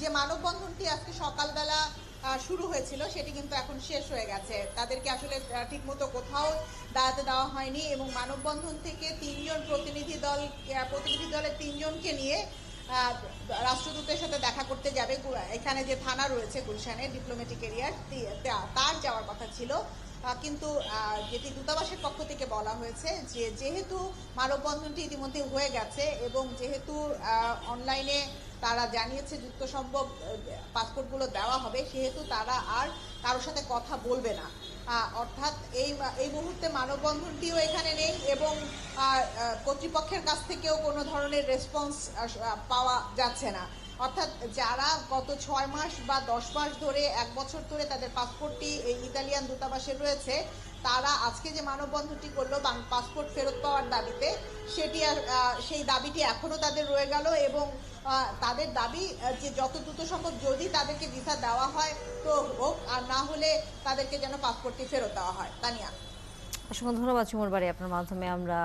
যে মানববন্ধনটি আজকে সকালবেলা শুরু হয়েছিল, সেটি কিন্তু এখন শেষ হয়ে গেছে। তাদেরকে আসলে ঠিকমতো কোথাও দাঁড়াতে দেওয়া হয়নি এবং মানববন্ধন থেকে তিনজন প্রতিনিধি দল প্রতিনিধি দলের তিনজনকে নিয়ে রাষ্ট্রদূতের সাথে দেখা করতে যাবে। এখানে যে থানা রয়েছে গুলশানে ডিপ্লোম্যাটিক এরিয়ার তার যাওয়ার কথা ছিল। কিন্তু যেটি দূতাবাসের পক্ষ থেকে বলা হয়েছে যে যেহেতু মানববন্ধনটি ইতিমধ্যে হয়ে গেছে এবং যেহেতু অনলাইনে তারা জানিয়েছে যুক্ত সম্ভব পাসপোর্টগুলো দেওয়া হবে, সেহেতু তারা আর কারোর সাথে কথা বলবে না। অর্থাৎ এই এই মুহূর্তে মানববন্ধনটিও এখানে নেই এবং কর্তৃপক্ষের কাছ থেকেও কোনো ধরনের রেসপন্স পাওয়া যাচ্ছে না। অর্থাৎ যারা গত ছয় মাস বা দশ মাস ধরে, এক বছর ধরে তাদের পাসপোর্টটি ইতালিয়ান দূতাবাসে রয়েছে, তারা আজকে যে মানববন্ধনটি করল পাসপোর্ট ফেরত পাওয়ার দাবিতে, সেটি সেই দাবিটি এখনও তাদের রয়ে গেল এবং তাদের দাবি যে যত দ্রুত সম্ভব যদি তাদেরকে ভিসা দেওয়া হয়, তো হোক, আর না হলে তাদেরকে যেন পাসপোর্টটি ফেরত দেওয়া হয়। তানিয়া। অসংখ্য ধন্যবাদ চুমুর বাড়ি, আপনার মাধ্যমে আমরা